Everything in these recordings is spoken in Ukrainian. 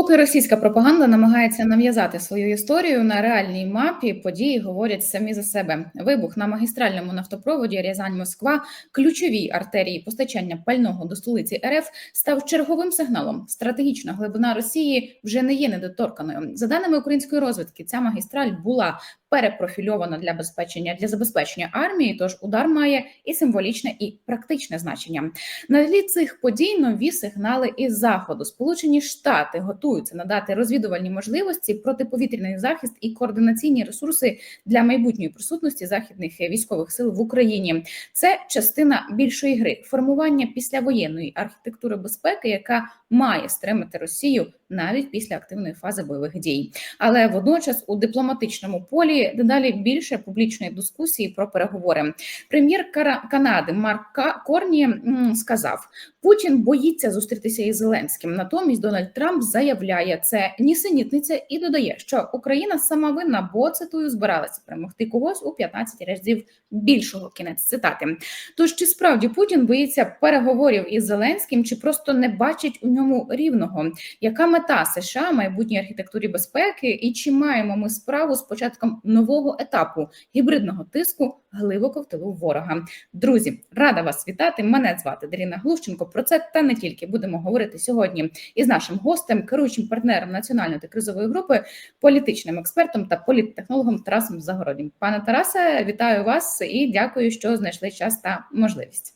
Поки російська пропаганда намагається нав'язати свою історію на реальній мапі, події говорять самі за себе. Вибух на магістральному нафтопроводі Рязань Москва, ключовій артерії постачання пального до столиці РФ, став черговим сигналом. Стратегічна глибина Росії вже не є недоторканою. За даними української розвідки, ця магістраль була перепрофільована для безпечення для забезпечення армії. Тож удар має і символічне, і практичне значення. На тлі цих подій нові сигнали із заходу. Сполучені Штати готуються надати розвідувальні можливості, протиповітряний захист і координаційні ресурси для майбутньої присутності західних військових сил в Україні. Це частина більшої гри формування післявоєнної архітектури безпеки, яка має стримати Росію навіть після активної фази бойових дій. Але водночас у дипломатичному полі дедалі більше публічної дискусії про переговори. Прем'єр Канади Марк Корні сказав: Путін боїться зустрітися із Зеленським. Натомість Дональд Трамп заявляє це нісенітниця і додає, що Україна сама винна, бо цитую збиралася перемогти когось у 15 разів більшого. Кінець цитати. Тож чи справді Путін боїться переговорів із Зеленським, чи просто не бачить у ньому рівного? Яка мета США майбутній архітектурі безпеки, і чи маємо ми справу з початком нового етапу гібридного тиску глибоко в тилу ворога? Друзі, рада вас вітати. Мене звати Даріна Глущенко. Про це та не тільки будемо говорити сьогодні із нашим гостем, керуючим партнером національної та кризової групи, політичним експертом та політтехнологом Тарасом Загороднім. Пане Тарасе, вітаю вас і дякую, що знайшли час та можливість.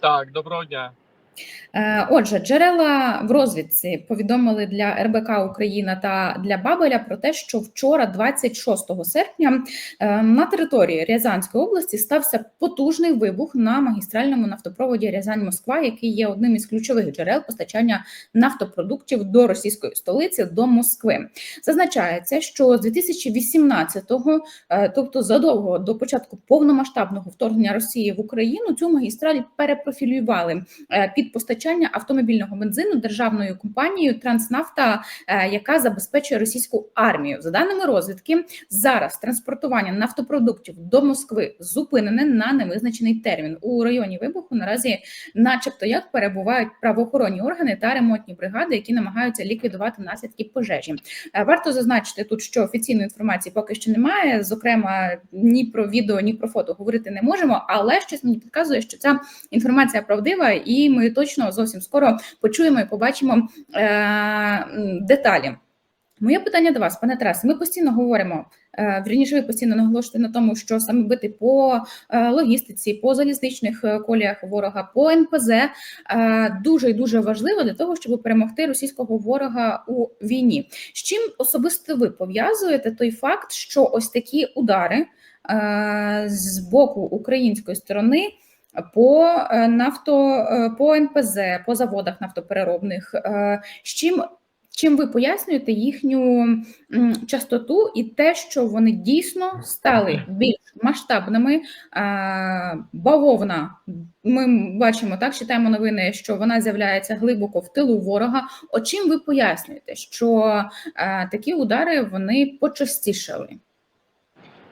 Так, доброго дня. Е, Отже, джерела в розвідці повідомили для РБК Україна та для Бабеля про те, що вчора, 26 серпня, е, на території Рязанської області стався потужний вибух на магістральному нафтопроводі Рязань-Москва, який є одним із ключових джерел постачання нафтопродуктів до російської столиці до Москви. Зазначається, що з 2018-го, е, тобто задовго до початку повномасштабного вторгнення Росії в Україну, цю магістраль перепрофілювали е, під постачання автомобільного бензину державною компанією Транснафта, е, яка забезпечує російську армію. За даними розвідки, зараз транспортування нафтопродуктів до Москви зупинене на невизначений термін. У районі вибуху наразі, начебто, як перебувають правоохоронні органи та ремонтні бригади, які намагаються ліквідувати наслідки пожежі. Е, Варто зазначити тут, що офіційної інформації поки що немає. Зокрема, ні про відео, ні про фото говорити не можемо, але щось мені підказує, що ця інформація правдива, і ми точно зовсім скоро почуємо і побачимо е, деталі. Моє питання до вас, пане Тарасе, ми постійно говоримо. е, Вірніше, ви постійно наголошуєте на тому, що саме бити по е, логістиці, по залізничних коліях ворога, по НПЗ дуже і дуже важливо для того, щоб перемогти російського ворога у війні. З чим особисто ви пов'язуєте той факт, що ось такі удари з боку української сторони по е, нафто е, по НПЗ, по заводах нафтопереробних. Е, З чим чим ви пояснюєте їхню частоту і те, що вони дійсно стали більш масштабними? Бавовна, ми бачимо так, читаємо новини, що вона з'являється глибоко в тилу ворога. От чим ви пояснюєте, що такі удари вони почастішали?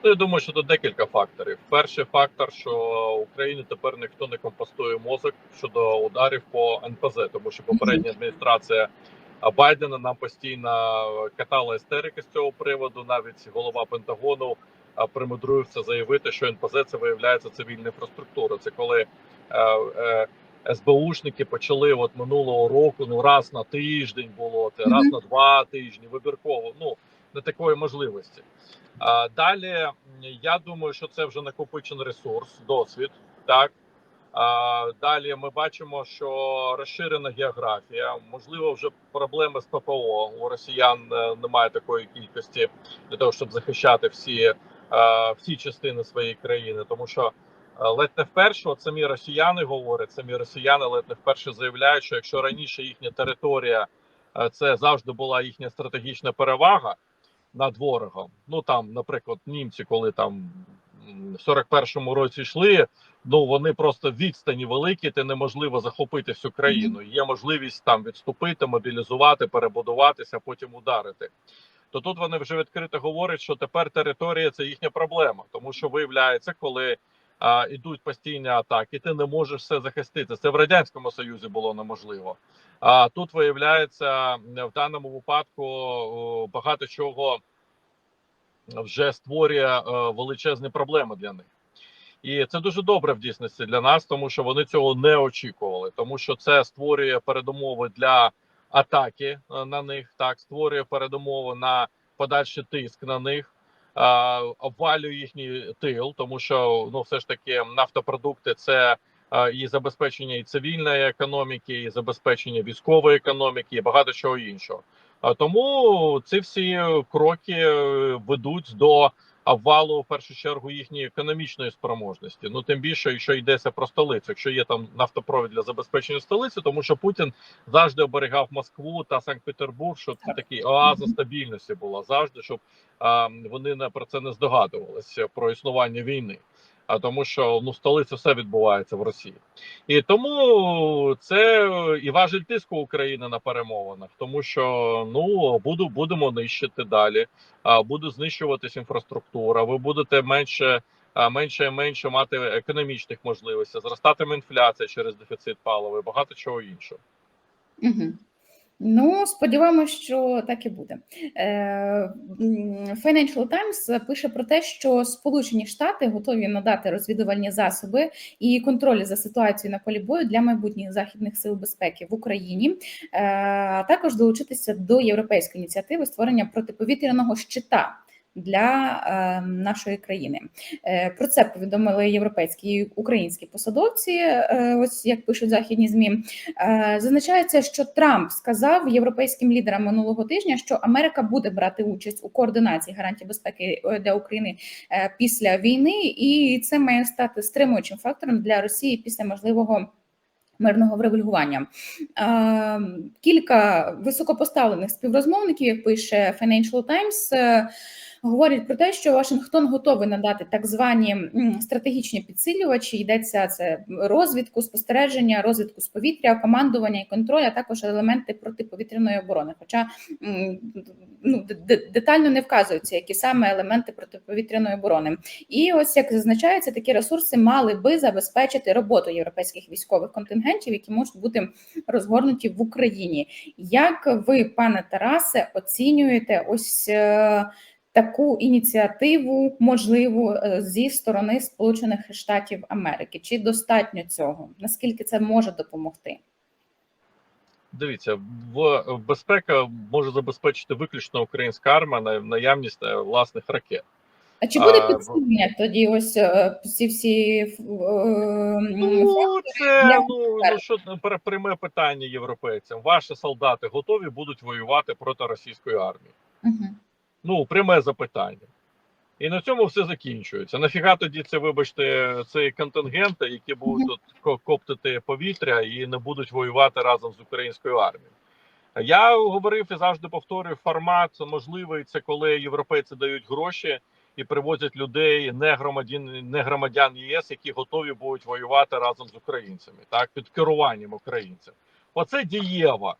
Ну, я думаю, що тут декілька факторів. Перший фактор, що Україні тепер ніхто не компостує мозок щодо ударів по НПЗ, тому що попередня адміністрація Байдена нам постійно катала істерики з цього приводу. Навіть голова Пентагону примудрився заявити, що НПЗ це виявляється цивільна інфраструктура. Це коли е, е, СБУшники почали от минулого року, ну раз на тиждень було це, раз на два тижні, вибірково. Ну не такої можливості. А, Далі я думаю, що це вже накопичений ресурс, досвід. Так а, далі ми бачимо, що розширена географія. Можливо, вже проблеми з ППО. У росіян е, немає такої кількості для того, щоб захищати всі, е, всі частини своєї країни, тому що. Е, Ледь не вперше, от самі росіяни говорять, самі росіяни ледь не вперше заявляють, що якщо раніше їхня територія е, це завжди була їхня стратегічна перевага, над ворогом. Ну там, наприклад, німці, коли там в 41-му році йшли, ну вони просто відстані великі, ти неможливо захопити всю країну. Є можливість там відступити, мобілізувати, перебудуватися, потім ударити. То тут вони вже відкрито говорять, що тепер територія це їхня проблема, тому що виявляється, коли ідуть постійні атаки, ти не можеш все захистити. Це в радянському союзі було неможливо. А тут виявляється в даному випадку багато чого вже створює е, величезні проблеми для них. І це дуже добре в дійсності для нас, тому що вони цього не очікували, тому що це створює передумови для атаки е, на них, так створює передумови на подальший тиск на них, обвалює їхній тил, тому що ну все ж таки нафтопродукти це і забезпечення і цивільної економіки, і забезпечення військової економіки, і багато чого іншого. Тому ці всі кроки е, ведуть до обвалу в першу чергу їхньої економічної спроможності. Ну тим більше, якщо йдеться про столицю, якщо є там нафтопровід для забезпечення столиці, тому що Путін завжди оберігав Москву та Санкт-Петербург, щоб це такий оаза стабільності була завжди, щоб а, вони не про це не здогадувалися про існування війни. А тому, що ну столиця все відбувається в Росії, і тому це і важель тиску України на перемовинах, тому що ну буду будемо нищити далі. А буде знищуватись інфраструктура. Ви будете менше, менше і менше мати економічних можливостей. Зростатиме інфляція через дефіцит палива, багато чого іншого. Угу. Ну, сподіваємось, що так і буде. Е, Financial Times пише про те, що Сполучені Штати готові надати розвідувальні засоби і контроль за ситуацією на полі бою для майбутніх західних сил безпеки в Україні, е, а також долучитися до європейської ініціативи створення протиповітряного щита. Для е, нашої країни е, про це повідомили європейські і українські посадовці. Е, ось як пишуть західні змі. Е, Зазначається, що Трамп сказав європейським лідерам минулого тижня, що Америка буде брати участь у координації гарантій безпеки для України після війни, і це має стати стримуючим фактором для Росії після можливого. Мирного врегулювання кілька високопоставлених співрозмовників, як пише Financial Times, говорять про те, що Вашингтон готовий надати так звані стратегічні підсилювачі. Йдеться це розвідку, спостереження, розвідку з повітря, командування і контроль, а також елементи протиповітряної оборони. Хоча ну, детально не вказуються, які саме елементи протиповітряної оборони. І ось як зазначається, такі ресурси мали би забезпечити роботу європейських військових контингентів, які можуть бути розгорнуті в Україні. Як ви, пане Тарасе, оцінюєте ось е, таку ініціативу можливу е, зі сторони Сполучених Штатів Америки? Чи достатньо цього? Наскільки це може допомогти? Дивіться, в безпека може забезпечити виключно українська армія на наявність е, власних ракет. А чи буде А, підсилення тоді? Ось ці всі е, Ну це ну, ну що пряме питання європейцям. Ваші солдати готові будуть воювати проти російської армії. Мгм. Ну, пряме запитання. І на цьому все закінчується. Нафіга тоді це, вибачте, це контингенти, які будуть тут ко- коптити повітря і не будуть воювати разом з українською армією. Я говорив і завжди повторюю, формат можливий це коли європейці дають гроші і привозять людей, не громадян, не громадян ЄС, які готові будуть воювати разом з українцями, так під керуванням українців. Оце дієво.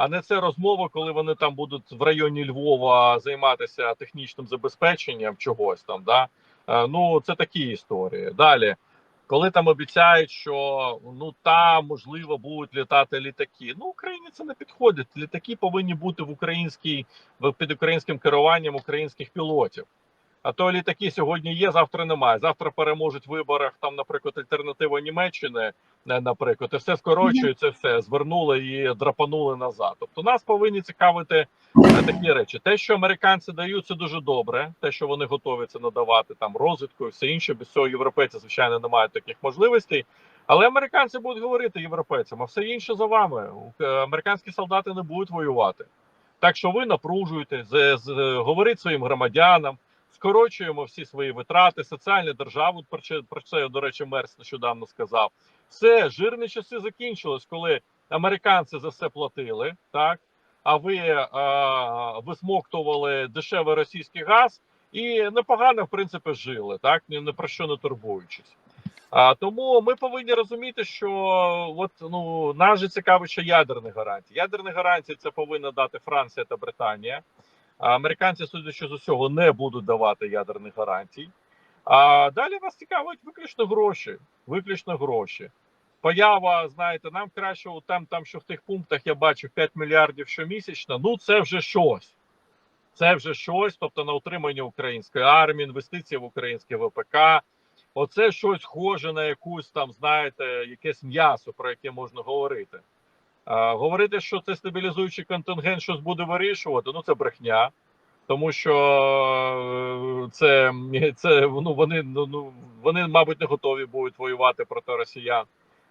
А не це розмова, коли вони там будуть в районі Львова займатися технічним забезпеченням чогось там. Да? Е, Ну це такі історії. Далі, коли там обіцяють, що ну там можливо будуть літати літаки. Ну Україні це не підходить. Літаки повинні бути в українській під українським керуванням українських пілотів. А то літаки сьогодні є, завтра немає. Завтра переможуть в виборах там, наприклад, альтернатива Німеччини, е, наприклад, і все скорочується, все звернули і драпанули назад. Тобто нас повинні цікавити е, такі речі. Те, що американці дають, це дуже добре. Те, що вони готові це надавати, там розвідку і все інше. Без цього європейці, звичайно, не мають таких можливостей. Але американці будуть говорити європейцям, а все інше за вами. Е, Американські солдати не будуть воювати. Так що ви напружуєте, говоріть своїм громадянам скорочуємо всі свої витрати, соціальну державу. Про це, до речі, Мерс нещодавно сказав. Все, жирні часи закінчились, коли американці за все платили, так а ви е, висмоктували дешевий російський газ і непогано, в принципі, жили, так ні про що не турбуючись. А тому ми повинні розуміти, що от ну нас же цікавить, що ядерні гарантії. Ядерні гарантії це повинна дати Франція та Британія. Американці, судячи з усього, не будуть давати ядерних гарантій. А далі нас цікавить виключно гроші. Виключно гроші. Поява, знаєте, нам краще там, там, що в тих пунктах я бачив 5 мільярдів щомісячно. Ну це вже щось. Це вже щось, тобто на утримання української армії, інвестиції в українське ВПК. Оце щось схоже на якусь там, знаєте, якесь м'ясо, про яке можна говорити. А, говорити, що це стабілізуючий контингент, щось буде вирішувати, ну це брехня. Тому що е, це, це ну, вони, ну, ну, вони, мабуть, не готові будуть воювати проти росіян.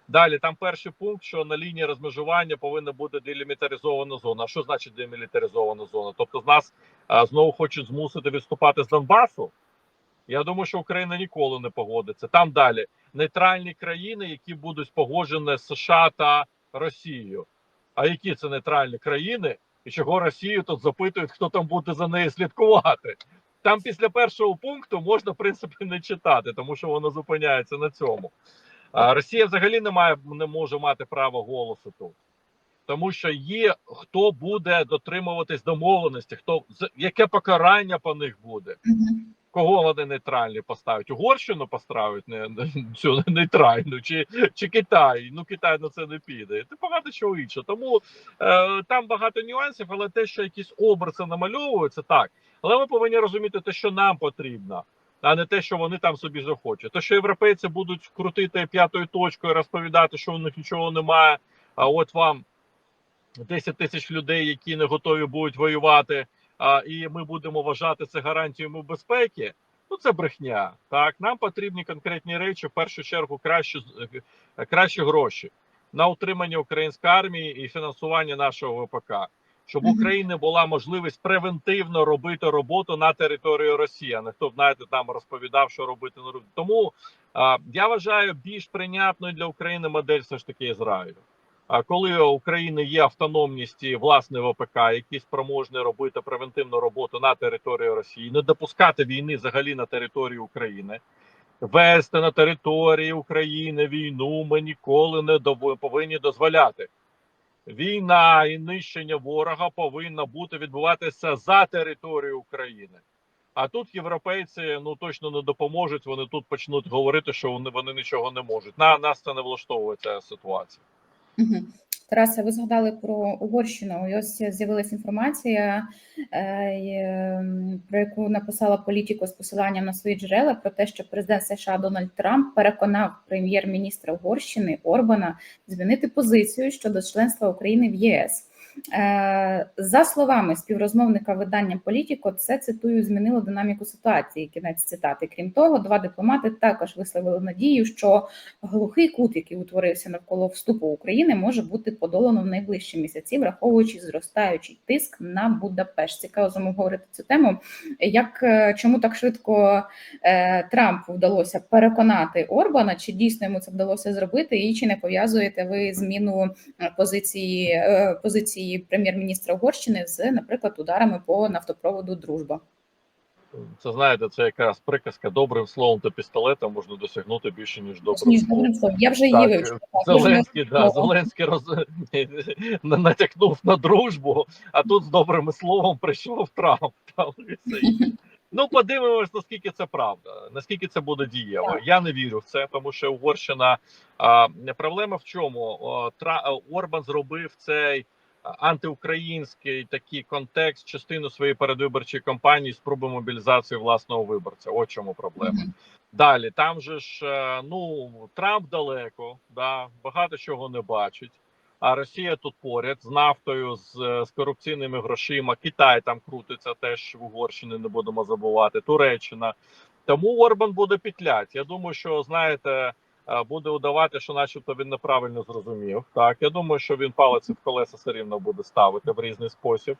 Далі там перший пункт, що на лінії розмежування повинна бути делімітаризована зона. А що значить демілітаризована зона? Тобто з нас а, знову хочуть змусити відступати з Донбасу. Я думаю, що Україна ніколи не погодиться. Там далі нейтральні країни, які будуть погоджені з США та Росією. А які це нейтральні країни? І чого Росію тут запитують, хто там буде за нею слідкувати? Там після першого пункту можна в принципі не читати, тому що воно зупиняється на цьому. А Росія взагалі не має не може мати права голосу тут, тому що є хто буде дотримуватись домовленості, хто яке покарання по них буде. Кого вони нейтральні поставить? Угорщину поставить не, цю нейтральну, чи, чи Китай? Ну Китай на це не піде. Ти багато чого іншого. Тому е, там багато нюансів, але те, що якісь образи намальовуються, так. Але ми повинні розуміти те, що нам потрібно, а не те, що вони там собі захочуть. То, що європейці будуть крутити п'ятою точкою, розповідати, що у них нічого немає. А от вам 10 тисяч людей, які не готові будуть воювати а, і ми будемо вважати це гарантією безпеки. Ну це брехня. Так нам потрібні конкретні речі. В першу чергу кращі е, кращі гроші на утримання української армії і фінансування нашого ВПК, щоб. України була можливість превентивно робити роботу на території Росії. А не хто знаєте, там розповідав, що робити робити. Тому а, я вважаю більш прийнятною для України модель все ж таки Ізраїлю. Коли у України є автономність і власне ВПК, які спроможні робити превентивну роботу на території Росії, не допускати війни взагалі на території України, вести на території України війну ми ніколи не повинні дозволяти. Війна і нищення ворога повинна бути відбуватися за територією України. А тут європейці ну точно не допоможуть. Вони тут почнуть говорити, що вони, вони нічого не можуть. На нас це не влаштовує ця ситуація. Мгм. Тарасе, ви згадали про Угорщину. І ось з'явилася інформація, е, ем, про яку написала політику з посиланням на свої джерела, про те, що президент США Дональд Трамп переконав прем'єр-міністра Угорщини Орбана змінити позицію щодо членства України в ЄС. Е, За словами співрозмовника видання Політіко, це цитую змінило динаміку ситуації. Кінець цитати. Крім того, два дипломати також висловили надію, що глухий кут, який утворився навколо вступу України, може бути подолано в найближчі місяці, враховуючи зростаючий тиск на Будапешт. Цікаво з говорити цю тему. Як е, чому так швидко е, Трампу вдалося переконати Орбана? Чи дійсно йому це вдалося зробити? І чи не пов'язуєте ви зміну позиції е, позиції прем'єр-міністра Угорщини з, наприклад, ударами по нафтопроводу Дружба? Це знаєте, це якраз приказка добрим словом та пістолетом можна досягнути більше ніж добрим Ніж словом. добрим словом. Я вже її вже Зеленський, да. Зеленський роз... натякнув на дружбу, а тут з добрим словом прийшов Трамп. Ну, подивимось, наскільки це правда, наскільки це буде дієво. Я не вірю в це, тому що Угорщина а, проблема в чому? Тра... Орбан зробив цей антиукраїнський такий контекст, частину своєї передвиборчої кампанії спроби мобілізації власного виборця. От чому проблема. Далі там же ж е, ну Трамп далеко, да багато чого не бачить. А Росія тут поряд з нафтою, з, е, з корупційними грошима. Китай там крутиться теж в Угорщині, не будемо забувати. Туреччина. Тому Орбан буде петлять. Я думаю, що знаєте, буде удавати, що, начебто, він неправильно зрозумів. Так, я думаю, що він палець в колеса все рівно буде ставити в різний спосіб.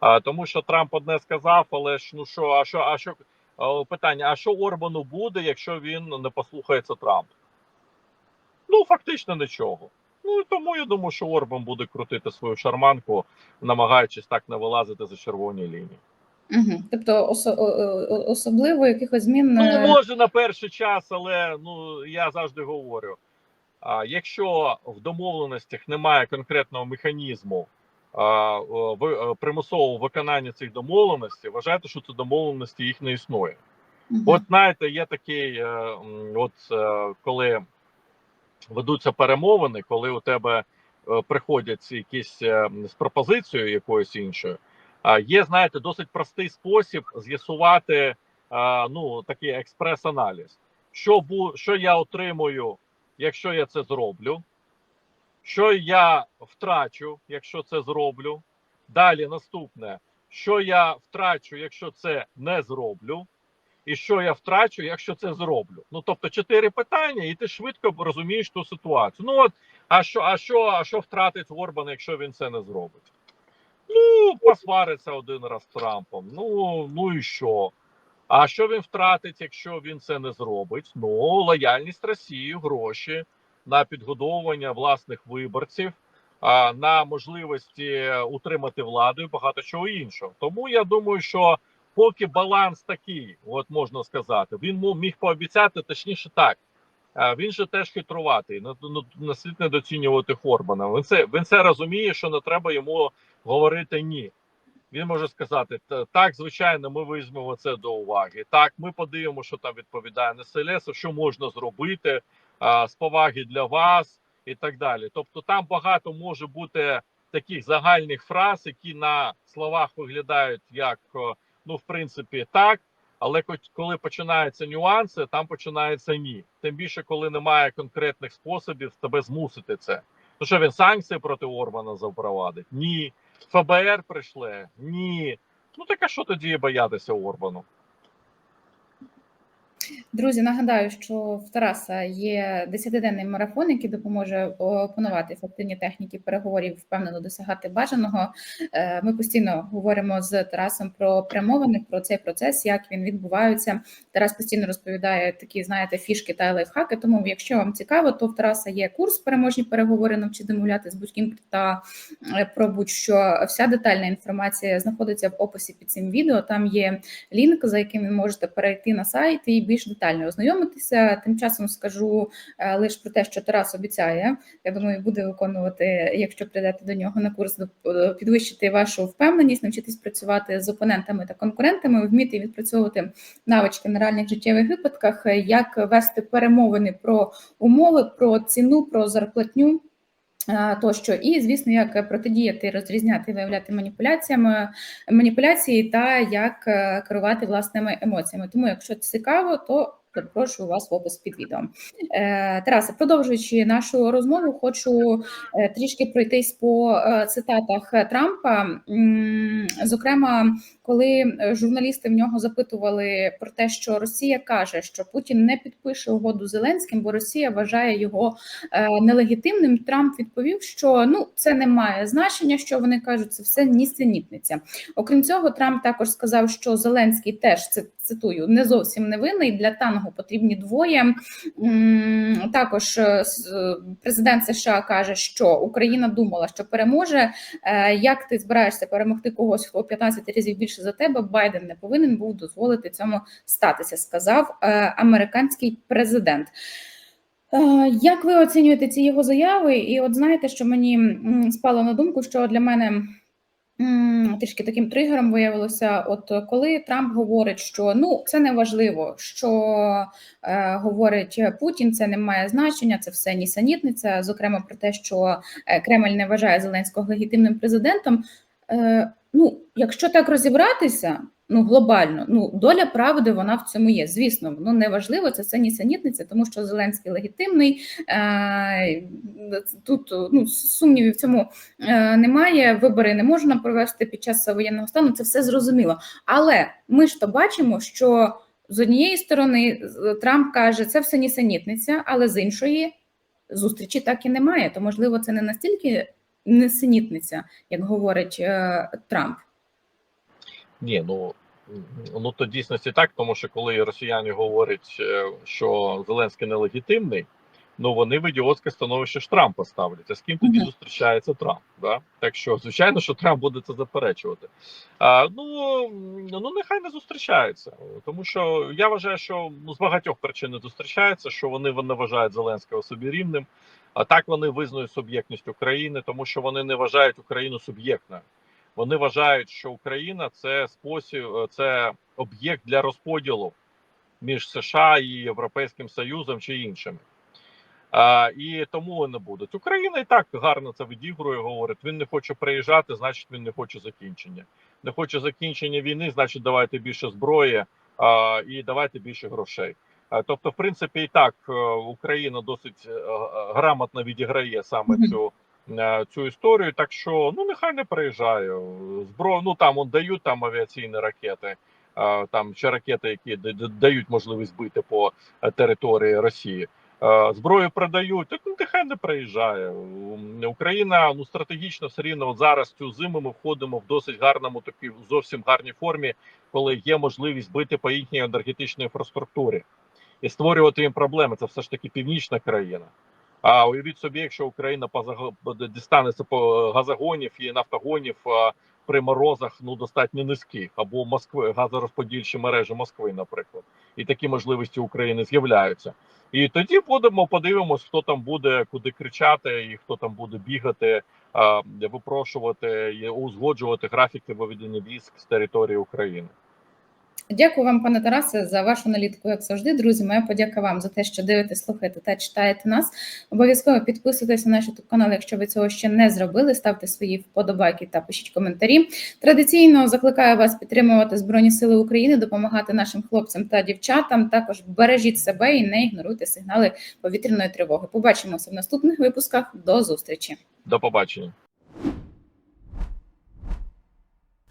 А, тому що Трамп одне сказав, але ж ну що, а що, а що Е, питання: а що Орбану буде, якщо він не послухається Трампа? Ну, фактично нічого. Ну і тому я думаю, що Орбан буде крутити свою шарманку, намагаючись так не вилазити за червоні лінії. Мгм. Тобто осо- о- о- особливо якихось змін Ну, може на перший час, але ну я завжди говорю: а, якщо в домовленостях немає конкретного механізму а, в, е, примусового виконання цих домовленостей, вважайте, що це домовленості їх не існує. Мгм. От знаєте, є такий, е, от е, коли ведуться перемовини, коли у тебе приходять якісь з пропозицією якоюсь іншою, є, знаєте, досить простий спосіб з'ясувати ну такий експрес-аналіз. Що бу, що я отримую, якщо я це зроблю, що я втрачу, якщо це зроблю. Далі наступне, що я втрачу, якщо це не зроблю, і що я втрачу, якщо це зроблю. Ну тобто чотири питання, і ти швидко розумієш ту ситуацію. Ну от, а що, а що, а що втратить Орбан, якщо він це не зробить? Ну, посвариться один раз з Трампом. Ну, ну і що? А що він втратить, якщо він це не зробить? Ну, лояльність Росії, гроші на підгодовування власних виборців, на можливості утримати владу і багато чого іншого. Тому я думаю, що поки баланс такий, от можна сказати, він міг пообіцяти, точніше так. Він же теж хитруватий. Не слід недоцінювати Хорбана. Він це він це розуміє, що не треба йому говорити ні. Він може сказати: так, звичайно, ми візьмемо це до уваги. Так, ми подивимося, що там відповідає НСЛС, що можна зробити а, з поваги для вас і так далі. Тобто, там багато може бути таких загальних фраз, які на словах виглядають як ну, в принципі, так. Але коли починаються нюанси, там починається ні. Тим більше, коли немає конкретних способів тебе змусити це. Ну що він санкції проти Орбана запровадить? Ні. ФБР прийшли? Ні. Ну так а що тоді боятися Орбану? Друзі, нагадаю, що в Тараса є 10-денний марафон, який допоможе опанувати ефективні техніки переговорів, впевнено досягати бажаного. Е, Ми постійно говоримо з Тарасом про перемовини, про цей процес, як він відбувається. Тарас постійно розповідає такі, знаєте, фішки та лайфхаки. Тому, якщо вам цікаво, то в Тараса є курс переможні переговори, навчи домовляти з будь-ким та е, про будь-що. Вся детальна інформація знаходиться в описі під цим відео. Там є лінк, за яким ви можете перейти на сайт і більш детально ознайомитися. Тим часом скажу е, лише про те, що Тарас обіцяє. Я думаю, буде виконувати, якщо прийдете до нього на курс, доп- підвищити вашу впевненість, навчитись працювати з опонентами та конкурентами, вміти відпрацьовувати навички на реальних життєвих випадках, е, як вести перемовини про умови, про ціну, про зарплатню. Е, Тощо, і звісно, як протидіяти, розрізняти, виявляти маніпуляціями, маніпуляції та як е, керувати власними емоціями. Тому, якщо цікаво, то запрошую вас в опис під відео. Е, Тарасе, продовжуючи нашу розмову, хочу е, трішки пройтись по е, цитатах Трампа. Зокрема, коли журналісти в нього запитували про те, що Росія каже, що Путін не підпише угоду Зеленським, бо Росія вважає його нелегітимним. Трамп відповів, що ну це не має значення, що вони кажуть, це все нісенітниця. Окрім цього, Трамп також сказав, що Зеленський теж це цитую не зовсім невинний. Для тангу потрібні двоє. Також е, е, президент США каже, що Україна думала, що переможе. Е, Як ти збираєшся перемогти когось, хто в 15 разів більше за тебе? Байден не повинен був дозволити цьому статися, сказав американський президент. Як ви оцінюєте ці його заяви? І от знаєте, що мені спало на думку, що для мене трішки таким тригером виявилося, от коли Трамп говорить, що ну це не важливо, що е, говорить Путін, це не має значення, це все нісенітниця, зокрема про те, що е, Кремль не вважає Зеленського легітимним президентом. Е, ну, якщо так розібратися, ну глобально, ну доля правди вона в цьому є. Звісно, ну неважливо, це все нісенітниця, тому що Зеленський легітимний. Е, тут ну сумнівів в цьому е, немає. Вибори не можна провести під час воєнного стану. Це все зрозуміло. Але ми ж то бачимо, що з однієї сторони Трамп каже, це все нісенітниця, але з іншої зустрічі так і немає. То можливо, це не настільки несенітниця, як говорить е, Трамп. Ні, ну ну то дійсності так, тому що коли росіяни говорять, е, що Зеленський нелегітимний, ну вони в ідіотське становище ж Трампа ставлять. А з ким тоді зустрічається Трамп? Да? Так що, звичайно, що Трамп буде це заперечувати. А, ну, ну нехай не зустрічаються, тому що я вважаю, що ну, з багатьох причин не зустрічаються, що вони не вважають Зеленського собі рівним. А так вони визнають суб'єктність України, тому що вони не вважають Україну суб'єктною. Вони вважають, що Україна це спосіб, це об'єкт для розподілу між США і Європейським Союзом чи іншими. А, і тому вони будуть. Україна і так гарно це відігрує. Говорить, він не хоче приїжджати, значить він не хоче закінчення. Не хоче закінчення війни, значить, давайте більше зброї а, і давайте більше грошей. А, тобто, в принципі, і так е, Україна досить е, е, грамотно відіграє саме цю. Е, Цю історію, так що ну нехай не приїжджає. Зброю, ну там он дають там авіаційні ракети, там чи ракети, які дають можливість бити по е, території Росії. Е, Зброю продають, так ну, нехай не приїжджає. Україна ну стратегічно все рівно от зараз цю зиму ми входимо в досить гарному такій зовсім гарній формі, коли є можливість бити по їхній енергетичній інфраструктурі і створювати їм проблеми. Це все ж таки північна країна. А уявіть собі, якщо Україна дістанеться по газогонів і нафтогонів при морозах ну достатньо низьких, або Москви газорозподільчі мережі Москви, наприклад, і такі можливості України з'являються. І тоді будемо подивимось, хто там буде куди кричати, і хто там буде бігати, випрошувати і узгоджувати графіки виведення військ з території України. Дякую вам, пане Тарасе, за вашу аналітику, як завжди. Друзі, моя подяка вам за те, що дивитесь, слухаєте та читаєте нас. Обов'язково підписуйтесь на наш канал, якщо ви цього ще не зробили. Ставте свої вподобайки та пишіть коментарі. Традиційно закликаю вас підтримувати Збройні Сили України, допомагати нашим хлопцям та дівчатам. Також бережіть себе і не ігноруйте сигнали повітряної тривоги. Побачимося в наступних випусках. До зустрічі. До побачення.